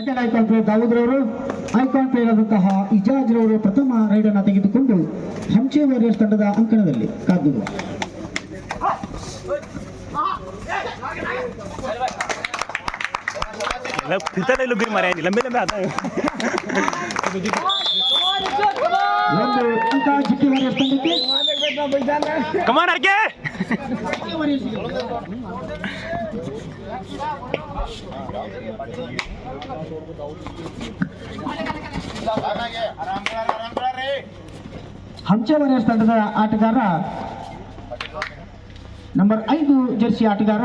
Indian icon player ದಾವೂದ್ರವರು icon player ಆದಂತಹ ಇಜಾಜ್ರವರು ಪ್ರಥಮ ರೈಡನ್ನು ತೆಗೆದುಕೊಂಡು ಹಂಚೆ ವಾರಿಯರ್ಸ್ ತಂಡದ ಅಂಕಣದಲ್ಲಿ ಕಾದಿರುವ ಕಮಾಂಡ್ ಹಂಚೆ ತಂಡದ ಆಟಗಾರ ನಂಬರ್ ಐದು ಜೆರ್ಸಿ ಆಟಗಾರ.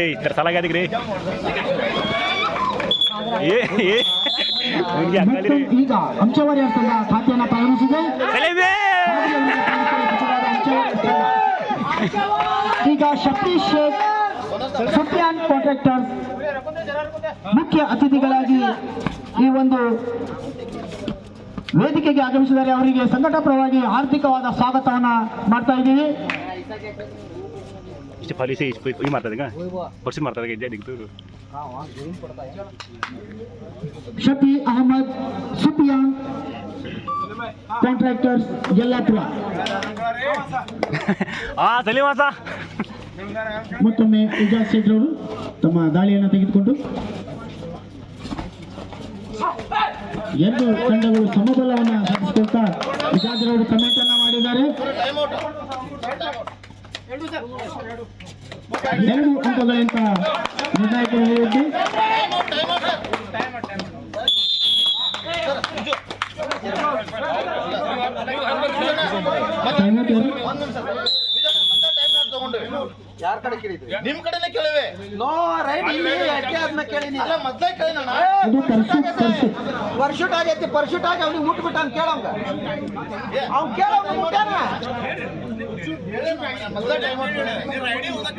ಏಯ್ ಇದ್ರ ಸಲಾಗ್ಯಾದಿಗ್ರಿ ಈಗ ಅಂಶವಾರಿ ತಂಡ ಖಾತೆಯನ್ನು ಪ್ರಾರಂಭಿಸಿದೆ. ಈಗ ಶಫೀಶ್ ಶೇಖ್ ಸತ್ಯಾನ್ ಕಾಂಟ್ರಾಕ್ಟರ್ ಮುಖ್ಯ ಅತಿಥಿಗಳಾಗಿ ಈ ಒಂದು ವೇದಿಕೆಗೆ ಆಗಮಿಸಿದರೆ ಅವರಿಗೆ ಸಂಘಟಪರವಾಗಿ ಆರ್ಥಿಕವಾದ ಸ್ವಾಗತವನ್ನು ಮಾಡ್ತಾ ಇದ್ದೀವಿ. ಇಷ್ಟು ಫಲಿಸಿ ಇಷ್ಟು ಮಾಡ್ತಾರೆ ಪರ್ಸಿ ದಿಗ್ತು ಶಫಿ ಅಹಮದ್ ಸುಫಿಯಾನ್ ಕಾಂಟ್ರಾಕ್ಟರ್ಸ್ ಯಲ್ಲಾಪುರ ಆ ಮತ್ತೊಮ್ಮೆ ಇಜಾಜ್ ಶೇಖ್ ತಮ್ಮ ದಾಳಿಯನ್ನು ತೆಗೆದುಕೊಂಡು. ಎರಡು ತಂಡಗಳು ಸಮಬಲವನ್ನು ಸಾಧಿಸಿಕೊಳ್ತಾ ವಿದ್ಯಾರ್ಥಿಗಳು ಕಮೆಂಟ್ ಅನ್ನ ಮಾಡಿದ್ದಾರೆ. ಎರಡು ಅಂಕಗಳಿಂದ ನಿರ್ಣಾಯಕ ಯಾರ ಕಡೆ ಕೇಳಿದ್ರಿ? ನಿಮ್ ಕಡೆನೆ ಕೇಳಿವೆ. ನೋ ರೈಟ್ ಇಲ್ಲಿ ಅಡ್ಗೆ ಆದ್ಮೇಲೆ ಕೇಳಿನಿ. ಅಲ್ಲ ಮೊದ್ಲೇ ಕೇಳಿ ನಾನು? ಪರ್ಶೂಟ್ ಆಗೈತಿ. ಪರ್ಶೂಟ್. ಆಗಿ ಅವ್ನಿಗೆ ಮುಟ್ಬಿಟ್ಟ ಅಂತ ಕೇಳಂಗ. ಅವ್ನ್ ಕೇಳಂಗ ಮುಟ್ಟಾನ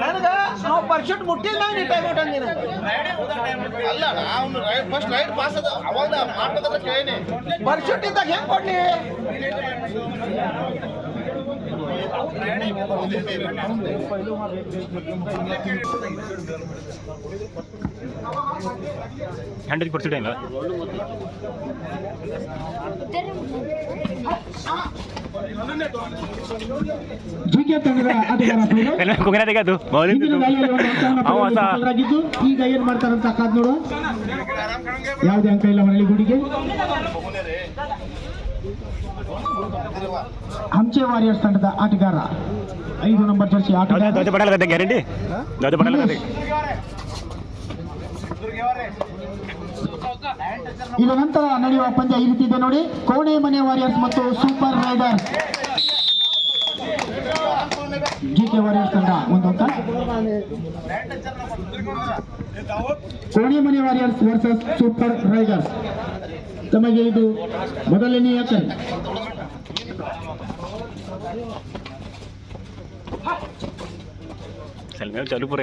ನನಗ ಅವ್ ಪರ್ಶೂಟ್ ಮುಟ್ಟಿಲ್ಲ ನೀ ಟೈಮ್ ಔಟ್ ಅಂದಿನ ಅಲ್ಲ ಅವ್ನು ಫಸ್ಟ್ ರೈಟ್ ಪಾಸ್ ಅದ ಅವಾಗ ಮಾಡ್ತದ ಕೇಳಿನಿ. ಪರ್ಶೂಟ್ ಇದ್ದಾಗ ಹೆಂಗ್ ಕೊಡ್ಲಿ? ಹಂಡ್ರೆಡ್ ಪರ್ಸೆಂಟ್ ಇಲ್ಲ ಜಿಕೆ ತಂಡದ ಆಟಗಾರ ಪ್ಲೇಯರ್ ಎಲ್ಲ ಕುಗನ ತೆಗೆದು ಹಿಂದಿನ ದಾಳಿಯಲ್ಲಿ ಒಂದು ಅಂಕವನ್ನು ಅವ ಹೊಸ ಈಗ ಏನ್ ಮಾಡ್ತಾರಂತ ಕಾದ್ ನೋಡು. ಯಾವುದೇ ಅಂಕ ಇಲ್ಲ ಮನೇಲಿ ಗುಡಿಗೆ. ಹಂಚೆ ವಾರಿಯರ್ಸ್ ತಂಡದ ಆಟಗಾರ ಐದು ನಂಬರ್ ಜರ್ಸಿ ಆಟಗಾರ ದೊಡ್ಡ ಪಡಲ್ಲ ಗ್ಯಾರಂಟಿ ದೊಡ್ಡ ಪಡಲ್ಲ ಇದರ ನಂತರ ನಡೆಯುವ ಪಂದ್ಯ ಈ ರೀತಿ ಇದೆ ನೋಡಿ ಕೋಣೆ ಮನೆ ವಾರಿಯರ್ಸ್ ಮತ್ತು ಸೂಪರ್ ರೈಡರ್ಸ್ ಜಿಕೆ ವಾರಿಯರ್ಸ್ ತಂಡ ಒಂದು ಅಂಕ ಕೋಣೆ ಮನೆ ವಾರಿಯರ್ಸ್ ವರ್ಸಸ್ ಸೂಪರ್ ರೈಡರ್ಸ್ ತಮಗೆ ಇದು ಮೊದಲನೆಯ ಕರೆ ಸೆಲ್ಮೇವ್ ಚಾಲು ಪುರ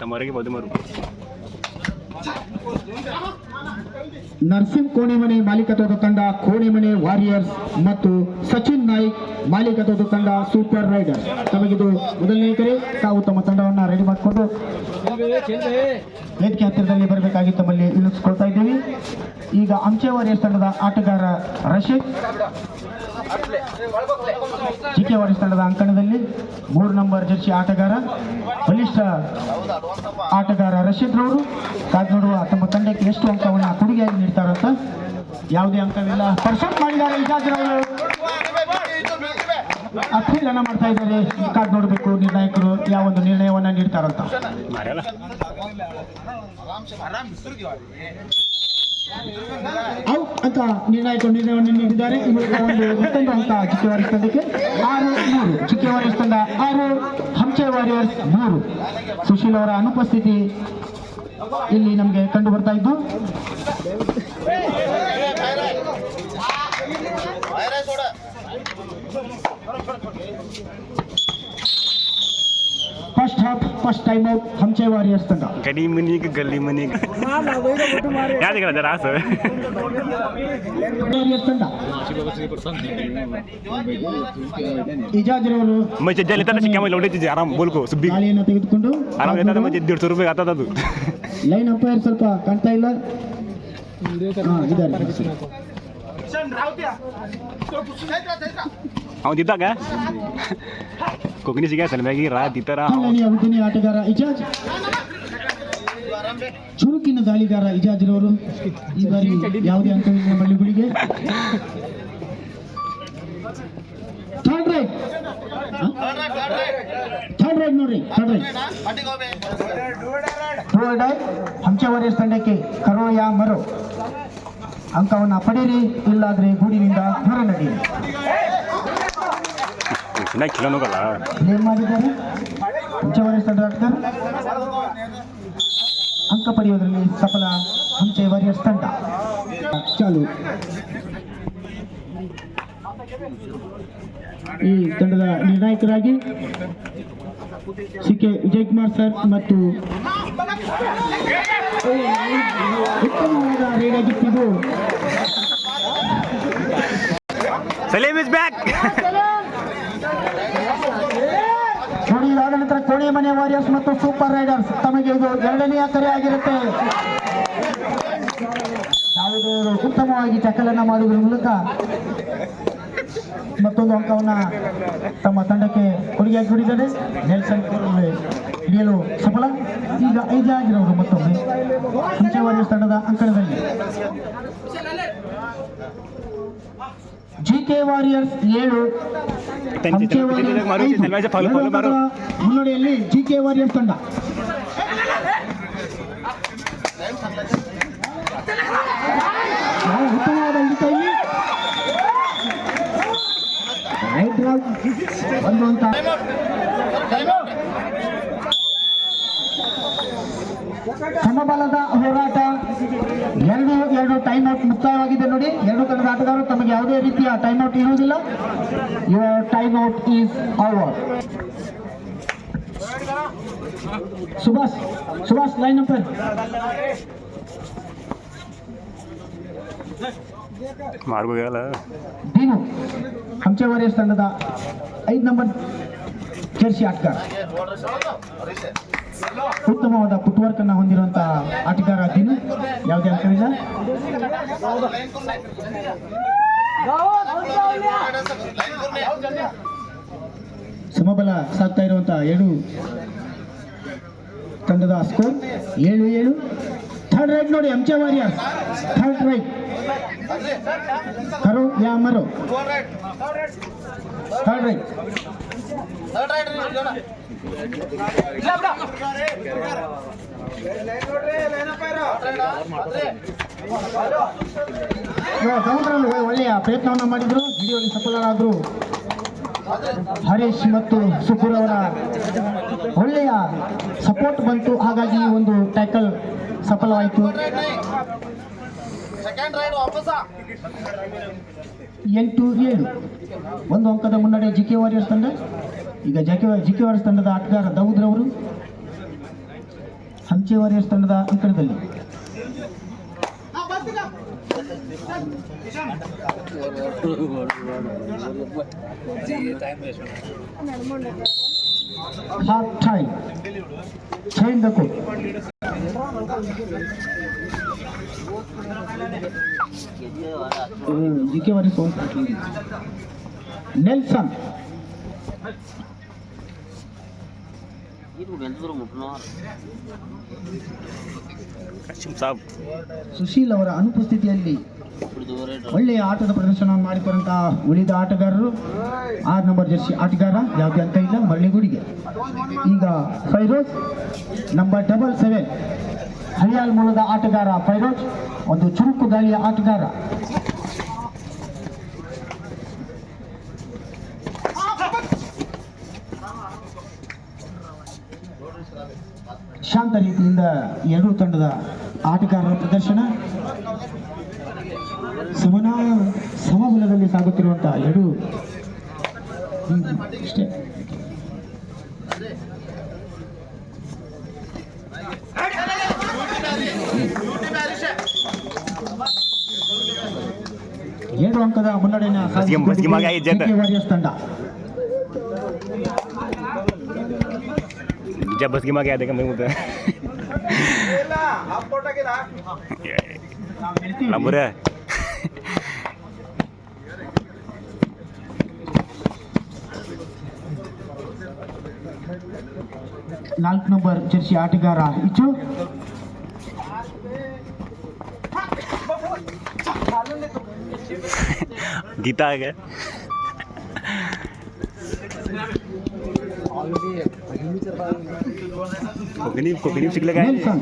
ತಮ್ಮವರೆಗೆ ಬದು ಮಾರು ನರ್ಸಿಂಗ್ ಕೋಣೆಮನೆ ಮಾಲೀಕತ್ವದ ತಂಡ, ಕೋಣೆಮನೆ ವಾರಿಯರ್ಸ್ ಮತ್ತು ಸಚಿನ್ ನಾಯ್ಕ್ ಮಾಲೀಕತ್ವದ ತಂಡ ಸೂಪರ್ ರೈಡರ್ಸ್. ತಮಗಿದು ಮೊದಲನೇ ಕರೆ, ತಾವು ತಮ್ಮ ತಂಡವನ್ನು ರೆಡಿ ಮಾಡಿಕೊಂಡು ವೇದಿಕೆ ಹತ್ತಿರದಲ್ಲಿ ಬರಬೇಕಾಗಿ ತಮ್ಮಲ್ಲಿ ಇಳಿಸ್ಕೊಳ್ತಾ ಇದ್ದೀವಿ. ಈಗ ಅಂಚೆ ವಾರಿಯರ್ಸ್ ತಂಡದ ಆಟಗಾರ ರಶೀದ್. ಜಿಕೆ ವಾರಿಯರ್ಸ್ ತಂಡದ ಅಂಕಣದಲ್ಲಿ ಮೂರು ನಂಬರ್ ಜರ್ಸಿ ಆಟಗಾರ ಬಲಿಷ್ಠ ಆಟಗಾರ ರಶೀದ್ ರವರು. ಕಾದು ನೋಡುವ ತಮ್ಮ ತಂಡಕ್ಕೆ ಎಷ್ಟು ಅಂಕವನ್ನು ಕೊಡುಗೆಯಾಗಿ ನೀಡ್ತಾರಂತ ಯಾವುದೇ ಅಂಕವಿಲ್ಲ. ಪರ್ಸೆಂಟ್ ಮಾಡಿದ್ದಾರೆ ಇಜಾಜ್ ರವರು. ಅಪೀಲನ್ನ ಮಾಡ್ತಾ ಇದ್ದಾರೆ. ಕಾದ್ ನೋಡಬೇಕು ನಿರ್ಣಾಯಕರು ಯಾವ ಒಂದು ನಿರ್ಣಯವನ್ನ ನೀಡ್ತಾರಂತ. ಔಟ್ ಅಂತ ನಿರ್ಣಾಯಕ ನಿರ್ಣಯವನ್ನು ನೀಡಿದ್ದಾರೆ ಒಂದು ಅಂತ ಚಿಕ್ಕವಾರಿ ತಂಡಕ್ಕೆ ಆರು, ಮೂರು. ಚಿಕ್ಕವಾರಿಯರ್ಸ್ ತಂಡ ಆರು, ಹಂಚೆ ವಾರಿಯರ್ಸ್ ಮೂರು. ಸುಶೀಲ್ ಅವರ ಅನುಪಸ್ಥಿತಿ ಇಲ್ಲಿ ನಮಗೆ ಕಂಡು ಬರ್ತಾ ಇದ್ದು. First half first time out Hanche warriors ತಂಡ ಗಡಿ ಮನಿಗೆ ಗಲ್ಲಿ ಮನಿಗೆ ಯಾರಿಗೆ ಅದರ ಆಸೆ ವಾರಿಯರ್ಸ್ ತಂಡ ಇಜಾಜ್ರವರು ಮತ್ತೆ ಜಲ್ಲಿ ತಂಡ ಸಿಕ್ಕ ಮೇಲೆ ಹೊಡೆದಿದ್ದೆ ಆರಾಮ್ ಬೋಲ್ಕು ಸುಬ್ಬಿ ಗಾಳಿಯನ್ನು ತೆಗೆದುಕೊಂಡು ಆರಾಮ್ ಎತ್ತಾದ ಮತ್ತೆ ಎರಡು ರೂಪಾಯಿ ಆತದದು ಲೈನ್ ಅಂಪೈರ್ ಸ್ವಲ್ಪ ಕಾಣ್ತಾ ಇಲ್ಲ ಹಾಂ ಇದ್ದಾರೆ ಅವನಿದ್ದಾಗ कोकणी शिकाय सलम्यागी रा तिथं राहा ಕಾಲನಿಯ ಉದ್ದನೆಯ ಆಟಗಾರ ಇಜಾಜ್ ಚುರುಕಿನ ದಾಳಿಗಾರ ಇಜಾಜ್ರವರು ಈ ಬಾರಿ ಯಾವುದೇ ಅಂಕವಿಲ್ಲ ಮಳ್ಳಿಗುಳಿಗೆ ಥರ್ಡ್ ರೈಟ್ ಥರ್ಡ್ ರೈಟ್ ನೋಡ್ರಿ ಥರ್ಡ್ ರೈಟ್ पाठी गोबे ಥರ್ಡ್ ರೈಟ್ ಹಂಚೆ ವಾರಿಯರ್ಸ್ ತಂಡಕ್ಕೆ ಕರೋಯ ಮರೋ ಅಂಕವನ್ನು ಪಡೆಯಿರಿ ಇಲ್ಲಾದ್ರೆ ಗೂಡಿನಿಂದ ಹೊರ ನಡೆಯಿರಿ ಚೆನ್ನಾಗಿ ಕಿಲೋನು ಡಾಕ್ಟರ್ ಅಂಕ ಪಡೆಯೋದ್ರಲ್ಲಿ ಸಫಲ ಹುಂಚೆ ವಾರಿಯರ್ಸ್ ತಂಡ ಚಾಲು ಈ ತಂಡದ ನಿರ್ಣಾಯಕರಾಗಿ C K Vijay Kumar sir ಮತ್ತು ಉತ್ತಮವಾದ ರೇಡಾಗಿತ್ತಿದ್ದು ಇದಾದ ಕೋಣೆ ಮನೆ ವಾರಿಯರ್ಸ್ ಮತ್ತು ಸೂಪರ್ ರೈಡರ್ಸ್, ತಮಗೆ ಇದು ಎರಡನೆಯ ಕರೆ ಆಗಿರುತ್ತೆ. ಯಾವುದಾದ್ರು ಉತ್ತಮವಾಗಿ ಟಕಲನ್ನ ಮಾಡುವುದರ ಮೂಲಕ ಮತ್ತೊಂದು ಅಂಕವನ್ನ ತಮ್ಮ ತಂಡಕ್ಕೆ ಕೊಡುಗೆಯಾಗಿ ಕೊಡಿದ್ದಾರೆ. ನೆಲ್ಸನ್ ಹಿಡಿಯಲು ಸಫಲ. ಈಗ ಐಜಾಗಿರೋರು ಮತ್ತೊಮ್ಮೆ. ವಾರಿಯರ್ಸ್ ತಂಡದ ಅಂಕಣದಲ್ಲಿ. ಜಿಕೆ ವಾರಿಯರ್ಸ್ ಏಳು ಮುನ್ನಡೆಯಲ್ಲಿ ಜಿಕೆ ವಾರಿಯರ್ಸ್ ತಂಡ ಉತ್ತಮವಾದ ಹಿಡಿತಲ್ಲಿ ಒಂದು ಅಂತ ಸಮಬಲದ ಹೋರಾಟ. ಎರಡು ಎರಡು ಟೈಮ್ ಔಟ್ ಮುಕ್ತಾಯವಾಗಿದೆ ನೋಡಿ. ಎರಡು ತಂಡದ ಆಟಗಾರರು ತಮಗೆ ಯಾವುದೇ ರೀತಿಯ ಟೈಮ್ ಔಟ್ ಇರುವುದಿಲ್ಲ. Your time out is over Subhash Subhash line number ಮಾಡ್ಬೇಕಲ್ಲ ದೀನು ಹಂಚೆ ವಾರಿಯರ್ಸ್ ತಂಡದ ಐದು ನಂಬರ್ ಜೆರ್ಸಿ ಆಟಗಾರ. ಉತ್ತಮವಾದ ಫುಟ್ವರ್ಕ್ ಅನ್ನ ಹೊಂದಿರುವಂತಹ ಆಟಗಾರ ದಿನ್ ಯಾವುದೇ ಅಂಕವಿಲ್ಲ ಸಮಬಲ ಸಾಕ್ತಾ ಇರುವಂತಹ ಏಳು ತಂಡದ ಸ್ಕೋರ್ ಏಳು ಏಳು. ಥರ್ಡ್ ರೈಟ್ ನೋಡಿ ಎಂಚೆ ವಾರಿಯರ್ಸ್ ಥರ್ಡ್ ರೈಟ್ ಕರು ಯಾ ರೈಟ್ ಥರ್ಡ್ ರೈಟ್ ಒಳ್ಳೆಯ ಪ್ರಯತ್ನವನ್ನು ಮಾಡಿದ್ರು ಹಿಡಿಯುವಲ್ಲಿ ಸಫಲರಾದರು. ಹರೀಶ್ ಮತ್ತು ಸುಪುರ್ ಅವರ ಒಳ್ಳೆಯ ಸಪೋರ್ಟ್ ಬಂತು. ಹಾಗಾಗಿ ಈ ಒಂದು ಟ್ಯಾಕಲ್ ಸಫಲವಾಯಿತು. ಎಂಟು ಏಳು. ಒಂದು ಅಂಕದ ಮುನ್ನಡೆ ಜಿ ಕೆ ವಾರಿಯರ್ಸ್ ತಂಡ. ಈಗ ಜಕೆ ಜಿಕೆವಾರ್ಸ್ ತಂಡದ ಆಟಗಾರ ದೌದ್ರವರು ಹಂಚೆ ವಾರಿಯರ್ಸ್ ತಂಡದ ಅಂಕಣದಲ್ಲಿ. Warriors Nelson. ಸುಶೀಲ್ ಅವರ ಅನುಪಸ್ಥಿತಿಯಲ್ಲಿ ಒಳ್ಳೆಯ ಆಟದ ಪ್ರದರ್ಶನವನ್ನು ಮಾಡಿಕೊಂಡಂತಹ ಉಳಿದ ಆಟಗಾರರು. ಆರು ನಂಬರ್ ಜರ್ಸಿ ಆಟಗಾರ ಯಾವುದೇ ಅಂತ ಇಲ್ಲ ಮರಳಿಗುಡಿಗೆ ಈಗ Firoz number double seven. Hariyal ಮೂಲದ ಆಟಗಾರ ಫೈರೋಜ್ ಒಂದು ಚುರುಕು ಗಾಳಿಯ ಆಟಗಾರ. ಶಾಂತ ಎರಡು ತಂಡದ ಆಟಗಾರರ ಪ್ರದರ್ಶನ. ಸಮನ ಸಮಬಲದಲ್ಲಿ ಸಾಗುತ್ತಿರುವಂತಹ ಎರಡು ಅಷ್ಟೇ. ಏಳು ಅಂಕದ ಮುನ್ನಡೆಯ ವಾರಿಯರ್ಸ್ ತಂಡ. ನಿಜ ಬಸ್ಗೆ ಮಗ ಅದಕ್ಕೆ ಮುಂದೆ ಇಲ್ಲ ಹಾಫ್ ಕೋರ್ಟ್ ಆಗಿದ ನಂಬರ ನಾಲ್ಕು ನಂಬರ್ ಜರ್ಸಿ ಆಟಗಾರ ಇಚ್ಚು ಗೀತಾ ಆಗ कोकणी कोकणी शिकले काय ನೆಲ್ಸನ್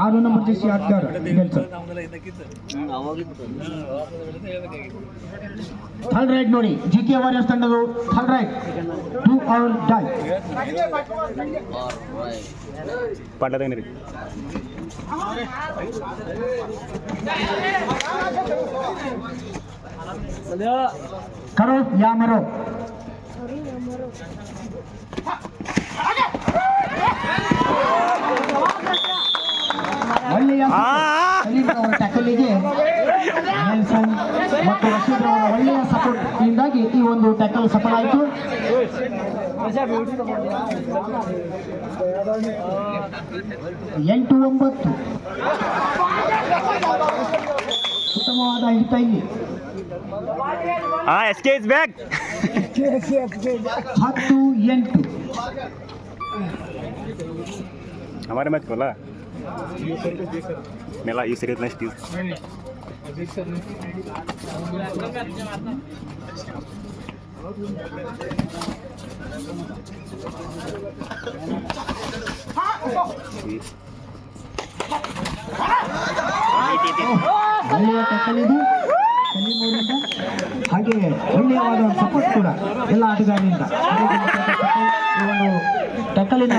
ಆರು ನಂಬರ್ ಜರ್ಸಿ ಆಟಗಾರ ನೆಲ್ಸನ್ ಥರ್ಡ್ ರೈಟ್ ನೋಡಿ G K warriors ತಂಡದು third raid do or die ಪಾಠದಾಗ ರೀ ಕರೋ ಯಾ ಮರೋ ಒಳ್ಳೆಯ ಸಲೀಂ ಅವರ ಟ್ಯಾಕಲಿಗೆ ನೆಲ್ಸನ್ ಮತ್ತು ರಶೀದ್ ಅವರ ಒಳ್ಳೆಯ ಸಪೋರ್ಟ್ ಇಂದಾಗಿ ಈ ಒಂದು ಟ್ಯಾಕಲ್ ಸಫಲ ಆಯಿತು ಎಂಟು ಒಂಬತ್ತು ಉತ್ತಮವಾದ ಹಿಡಿತ ಇಲ್ಲಿ ಹಾ ಎಸ್ ಕೆ ಇಸ್ ಬ್ಯಾಕ್ ಹತ್ತು ಎಂಟು हमारे मैच खोला मेला ये सीरीज नेक्स्ट ಒಳ್ಳೆಯ ಟಕ್ಕಲ್ ಇದು ಸಲೀಂ ಅವರಿಂದ ಹಾಗೆ ಒಳ್ಳೆಯವಾದ ಒಂದು ಸಪೋರ್ಟ್ ಕೂಡ ಎಲ್ಲ ಆಟಗಾರರಿಂದ ಈ ಒಂದು ಟಕ್ಕಲಿನ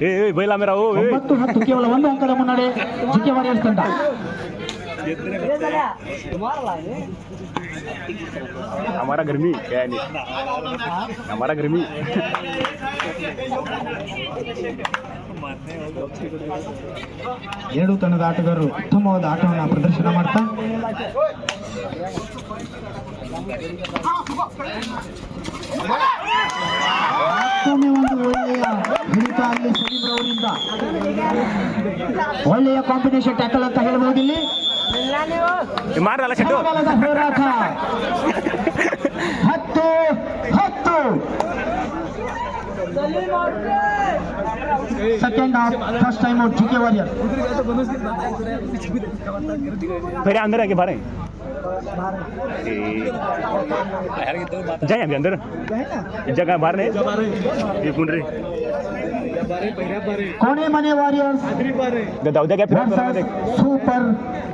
ए ए बैला मेरा ओ ए ಒಂಬತ್ತು ಹತ್ತು ಕೇವಲ ಒಂದು ಅಂಕದ ಮುನ್ನಡೆ ಜಿಕೆ ವಾರಿಯರ್ಸ್ ತಂಡ हमारा गर्मी क्या नहीं हमारा गर्मी ಎರಡು ತಂಡದ ಆಟಗಾರರು ಉತ್ತಮವಾದ ಆಟವನ್ನು ಪ್ರದರ್ಶನ ಮಾಡ್ತಾ ಮತ್ತೊಮ್ಮೆ ಒಂದು ಒಳ್ಳೆಯ ಹಿಡಿತ ಅಲ್ಲಿ ಸಲೀಮ್ ಅವರಿಂದ ಒಳ್ಳೆಯ ಕಾಂಬಿನೇಷನ್ ಟ್ಯಾಕಲ್ ಅಂತ ಹೇಳ್ಬೋದು ಇಲ್ಲಿ. ಹೋರಾಟ. ಹತ್ತು ಹತ್ತು. Second half first time out G K warrior फिर अंदर है बाहर जाए अंदर। जगह बाहर नहीं कोने मने वॉरियर्स दाऊदा क्या फिर सुपर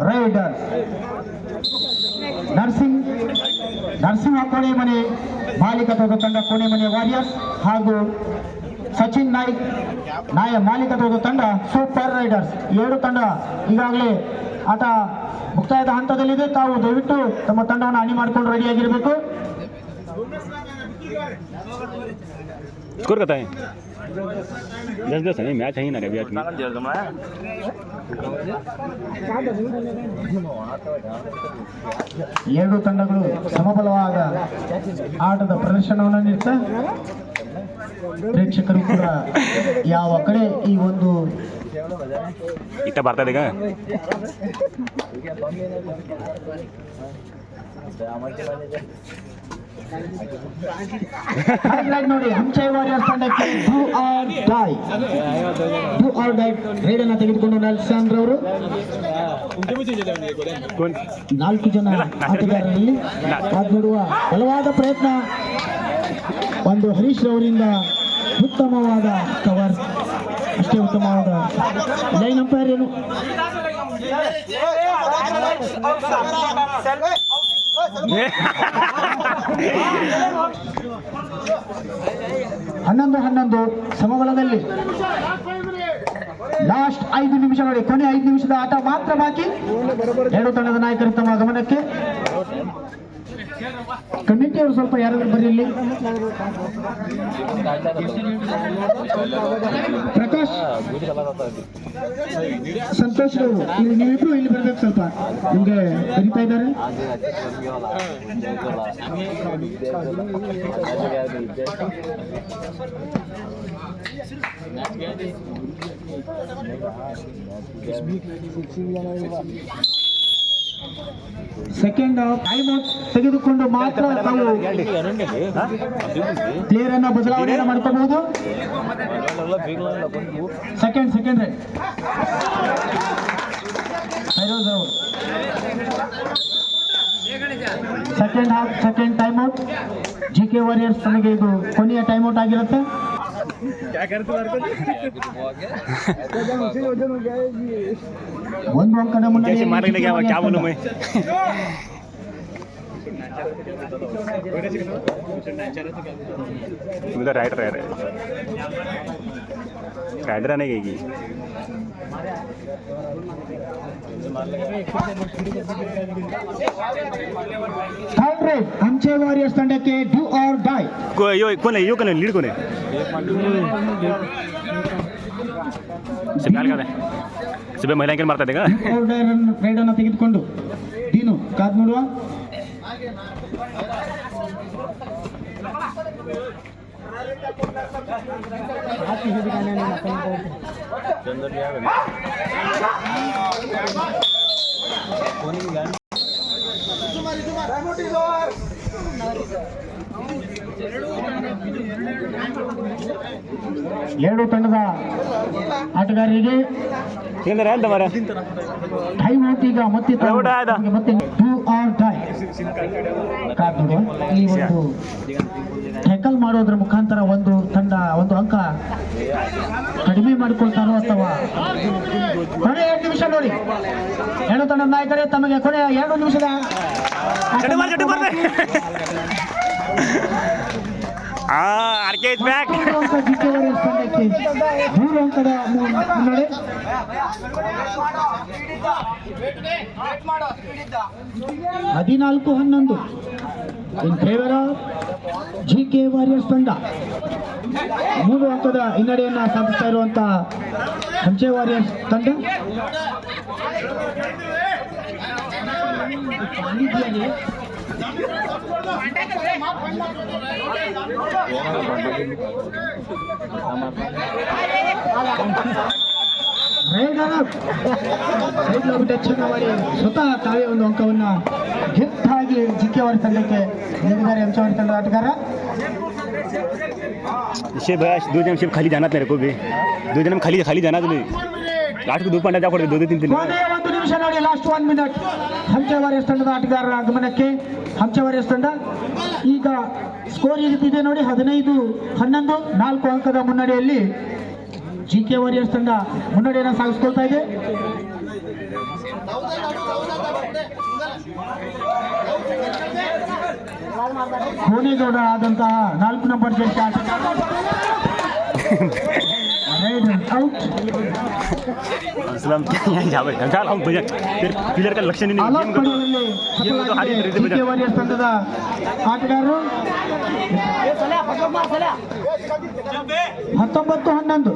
राइडर नरसिंह नरसिंह कोने मने ಮಾಲೀಕತ್ವದ ತಂಡ ಕೋಣೆ ಮನೆ ವಾರಿಯರ್ಸ್ ಹಾಗೂ ಸಚಿನ್ ನಾಯ್ಕ್ ನಾಯ ಮಾಲೀಕತ್ವದ ತಂಡ ಸೂಪರ್ ರೈಡರ್ಸ್. ಏಳು ತಂಡ ಈಗಾಗಲೇ ಆಟ ಮುಕ್ತಾಯದ ಹಂತದಲ್ಲಿದೆ. ತಾವು ದಯವಿಟ್ಟು ತಮ್ಮ ತಂಡವನ್ನು ಅಣಿ ಮಾಡಿಕೊಂಡು ರೆಡಿಯಾಗಿರಬೇಕು दस दस है मैच है ही ना अभी आज में ಎರಡು ತಂಡಗಳು ಸಮಬಲವಾದ ಆಟದ ಪ್ರದರ್ಶನವನ್ನು ನೀಡ್ತಾ ಪ್ರೇಕ್ಷಕರು ಕೂಡ ಯಾವ ಕಡೆ ಈ ಒಂದು इतना भारता देगा Highlight ನೋಡಿ ಹಂಚೆ ವಾರಿಯರ್ಸ್ ತಂಡಕ್ಕೆ do or die do or die raid ಅನ್ನ ತೆಗೆದುಕೊಂಡು ನೆಲ್ಸನ್ ರವರು. ನಾಲ್ಕು ಜನ ಆಟಗಾರರಲ್ಲಿ ನೋಡುವ ಬಲವಾದ ಪ್ರಯತ್ನ. ಒಂದು ಹರೀಶ್ ರವರಿಂದ ಉತ್ತಮವಾದ ಕವರ್ ಅಷ್ಟೇ ಉತ್ತಮವಾದ ಲೈನ್ ಅಂಪೈರ್ ಏನು? ಹನ್ನೊಂದು ಹನ್ನೊಂದು ಸಮಬಲದಲ್ಲಿ ಲಾಸ್ಟ್ ಐದು ನಿಮಿಷ ನೋಡಿ, ಕೊನೆ ಐದು ನಿಮಿಷದ ಆಟ ಮಾತ್ರ ಬಾಕಿ. ಎರಡು ತಂಡದ ನಾಯಕರು ತಮ್ಮ ಗಮನಕ್ಕೆ ಕಮಿಟಿಯವರು ಸ್ವಲ್ಪ ಯಾರಾದ್ರೂ ಬರೀಲಿ ಪ್ರಕಾಶ್. ಸಂತೋಷ್ ಅವರು, ಇಲ್ಲಿ ನೀವಿಬ್ರು ಇಲ್ಲಿ ಬರ್ಬೇಕು ಸ್ವಲ್ಪ. ನಿಮ್ಗೆ ಕರಿತಾ ಇದ್ದಾರೆ? ಸೆಕೆಂಡ್ ಟೈಮ್ ಔಟ್ ತೆಗೆದುಕೊಂಡು ಮಾತ್ರ ತಾವು ಪ್ಲೇಯರ್ ಅನ್ನ ಬದಲಾವಣೆ ಮಾಡ್ಕೋಬಹುದು. ಸೆಕೆಂಡ್ ಸೆಕೆಂಡ್ ರೈಟ್ ಫೈರೋಜ್ ಅವರು second half second time out G K warriors ತನಗೆ ಇದು ಕೊನೆಯ ಟೈಮ್ ಔಟ್ ಆಗಿರುತ್ತೆ. क्या करते वज़न हो गया क्या बोलूँ मैं? उधर राइडर है राइडर आने गई ಥರ್ಡ್ ರೈಟ್ ಹಂಚೆ ವಾರಿಯರ್ಸ್ ತಂಡಕ್ಕೆ ಡೂ ಆರ್ ಡೈ को यो कौन है यो कौन है लीड कौन है सिपाही का है सुबह महिला के मारता देगा ರೈಡ್ ಅನ್ನು ತೆಗೆದುಕೊಂಡು ದೀನು ಕಾದ್ ನೋಡುವ ಎರಡು ತಂಡದ ಆಟಗಾರರಿಗೆ ಅಂತ ಮರ ಟೈಮ್ ಔಟ್ ಈಗ ಮತ್ತೆ ತಾವು- ಔಟ್ ಆದ. ಈಗ ಮತ್ತೆ ಡೂ ಆರ್ ಈ ಒಂದು ಟ್ಯಾಕಲ್ ಮಾಡೋದ್ರ ಮುಖಾಂತರ ಒಂದು ತಂಡ ಒಂದು ಅಂಕ ಕಡಿಮೆ ಮಾಡಿಕೊಳ್ತಾರೋ ಅಥವಾ? ಕೊನೆ ಎರಡು ನಿಮಿಷ ನೋಡಿ. ಎರಡು ತಂಡ ನಾಯಕರೇ ತಮಗೆ ಕೊನೆಯ ಎರಡು ನಿಮಿಷದ ಆರ್ ಕೆ ಇಸ್ ಬ್ಯಾಕ್ ಮೂರು ಅಂಕದ ಮುನ್ನಡೆ ಹದಿನಾಲ್ಕು ಹನ್ನೊಂದು. In favour G K warriors ತಂಡ. ಮೂರು ಅಂಕದ ಹಿನ್ನಡೆಯನ್ನ ಸಾಧಿಸ್ತಾ ಇರುವಂತಹ ಹಂಚೆ ವಾರಿಯರ್ಸ್ ತಂಡ. ರೈಡರ್ ಸೈಡ್ ಟಚ್ ಮಾಡಿ ಸ್ವತಃ ತಾವೇ ಒಂದು ಅಂಕವನ್ನ ಗೆದ್ದಾಗಿ ಜಿಕೆ ಅವರ ತಂಡಕ್ಕೆ ನೀಡಿದ್ದಾರೆ ಹಂಚೆ ಅವರ ತಂಡದ ಆಟಗಾರ शिव भैया दो जन शिव खाली जाना तेरे को भी दो जन में खाली खाली जाना तुम्हें लास्ट को दो पंडा जा दो दो तीन तीन ಕೊನೆಯ ಒಂದು ನಿಮಿಷ ನೋಡಿ last one minute Hanche warriors ತಂಡದ ಆಟಗಾರರ ಗಮನಕ್ಕೆ ಹಂಚೆ ವಾರಿಯರ್ಸ್ ತಂಡ ಈಗ ಸ್ಕೋರ್ ಇದೆ ನೋಡಿ, ಹದಿನೈದು, ಹನ್ನೊಂದು, ನಾಲ್ಕು ಅಂಕದ ಮುನ್ನಡೆಯಲ್ಲಿ ಜಿ ಕೆ ವಾರಿಯರ್ಸ್ ತಂಡ ಮುನ್ನಡೆಯನ್ನು ಸಾಗಿಸ್ಕೊಳ್ತಾ ಇದೆ. ಕೋನೇಗೌಡ ಆದಂತಹ ನಾಲ್ಕು ನಂಬರ್ ಜರ್ಸಿ ಔಟ್ सलाम यहाँ जावे चल हम भैया फिर प्लेयर का लक्ष्य नहीं ಆಲಾಪ್ गेम ಪಡೆಯುವಲ್ಲಿ ये तो हारी ಸಫಲರಾಗಿದೆ ರೀತಿ ಜಿ ಕೆ ವಾರಿಯರ್ಸ್ ತಂಡದ ಆಟಗಾರರು ಹತ್ತೊಂಬತ್ತು ಹನ್ನೊಂದು